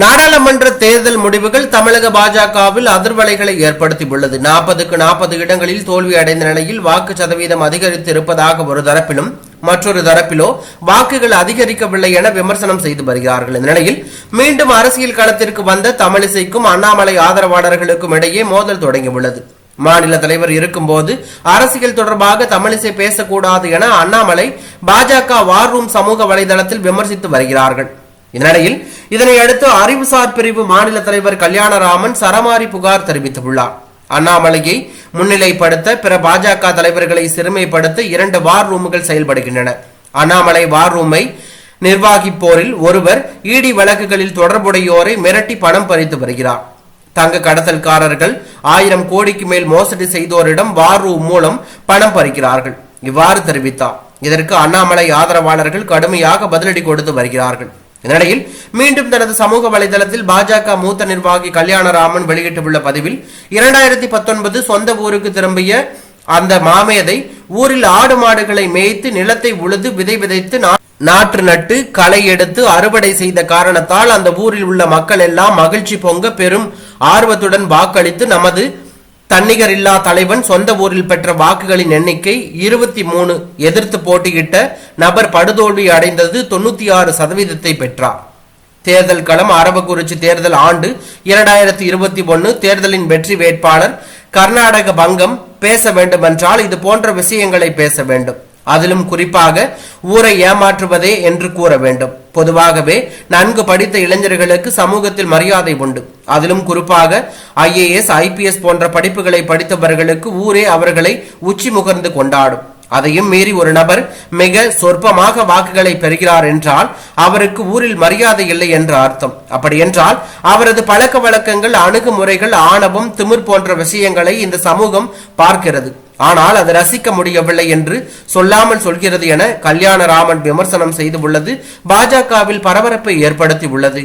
நாடாளுமன்ற தேர்தல் முடிவுகள் தமிழக பாஜகவில் அதிர்வலைகளை ஏற்படுத்தியுள்ளது. நாற்பதுக்கு நாற்பது இடங்களில் தோல்வி அடைந்த நிலையில் வாக்கு சதவீதம் அதிகரித்து இருப்பதாக ஒரு தரப்பிலும் மற்றொரு தரப்பிலோ வாக்குகள் அதிகரிக்கவில்லை என விமர்சனம் செய்து வருகிறார்கள். இந்த நிலையில் மீண்டும் அரசியல் களத்திற்கு வந்த தமிழிசைக்கும் அண்ணாமலை ஆதரவாளர்களுக்கும் இடையே மோதல் தொடங்கியுள்ளது. மாநில தலைவர் இருக்கும்போது அரசியல் தொடர்பாக தமிழிசை பேசக்கூடாது என அண்ணாமலை பாஜக வார் ரூம் சமூக வலைதளத்தில் விமர்சித்து வருகிறார்கள். இந்நிலையில் இதனை அடுத்து அறிவுசார் பிரிவு மாநில தலைவர் கல்யாணராமன் சரமாரி புகார் தெரிவித்துள்ளார். அண்ணாமலையை முன்னிலைப்படுத்த பிற பாஜக தலைவர்களை சிறுமைப்படுத்த இரண்டு வார் ரூம்கள் செயல்படுகின்றன. அண்ணாமலை வார் ரூமை நிர்வாகிப்போரில் ஒருவர் இடி வழக்குகளில் தொடர்புடையோரை மிரட்டி பணம் பறித்து வருகிறார். தங்க கடத்தல்காரர்கள் ஆயிரம் கோடிக்கு மேல் மோசடி செய்தோரிடம் வார் ரூம் மூலம் பணம் பறிக்கிறார்கள். இவ்வாறு தெரிவித்தார். இதற்கு அண்ணாமலை ஆதரவாளர்கள் கடுமையாக பதிலடி கொடுத்து வருகிறார்கள். இதனிடையில் மீண்டும் தனது சமூக வலைதளத்தில் பாஜக மூத்த நிர்வாகி கல்யாணராமன் வெளியிட்டுள்ள பதிவில் இரண்டாயிரத்தி பத்தொன்பது சொந்த ஊருக்கு திரும்பிய அந்த மாமேதை ஊரில் ஆடு மாடுகளை மேய்த்து நிலத்தை உழுது விதை விதைத்து நா- நாற்று நட்டு களை எடுத்து அறுவடை செய்த காரணத்தால் அந்த ஊரில் உள்ள மக்கள் எல்லாம் மகிழ்ச்சி பொங்க பெரும் ஆர்வத்துடன் வாக்களித்து நமது தன்னிகரில்லா தலைவன் சொந்த ஊரில் பெற்ற வாக்குகளின் எண்ணிக்கை இருபத்தி மூணு எதிர்த்து போட்டியிட்ட நபர் படுதோல்வி அடைந்தது தொண்ணூத்தி ஆறு சதவீதத்தை பெற்றார். தேர்தல் களம் அரவக்குறிச்சி தேர்தல் ஆண்டு இரண்டாயிரத்தி இருபத்தி ஒன்று தேர்தலின் வெற்றி வேட்பாளர் கர்நாடக பங்கம் பேச வேண்டுமென்றால் இது போன்ற விஷயங்களை பேச வேண்டும். அதிலும் குறிப்பாக ஊரை ஏமாற்றுவதே என்று கூற வேண்டும். பொதுவாகவே நன்கு படித்த இளைஞர்களுக்கு சமூகத்தில் மரியாதை உண்டு. அதிலும் குறிப்பாக ஐஏஎஸ் ஐபிஎஸ் போன்ற படிப்புகளை படித்தவர்களுக்கு ஊரே அவர்களை உச்சி முகர்ந்து கொண்டாடும். அதையும் மீறி ஒரு நபர் மிக சொற்பமாக வாக்குகளை பெறுகிறார் என்றால் அவருக்கு ஊரில் மரியாதை இல்லை என்ற அர்த்தம். அப்படி என்றால் அவரது பழக்க வழக்கங்கள் அணுகுமுறைகள் ஆணவம் திமிர் போன்ற விஷயங்களை இந்த சமூகம் பார்க்கிறது. ஆனால் அது ரசிக்க முடியவில்லை என்று சொல்லாமல் சொல்கிறது என கல்யாணராமன் விமர்சனம் செய்து உள்ளது. பாஜகவில் பரபரப்பை ஏற்படுத்தி உள்ளது.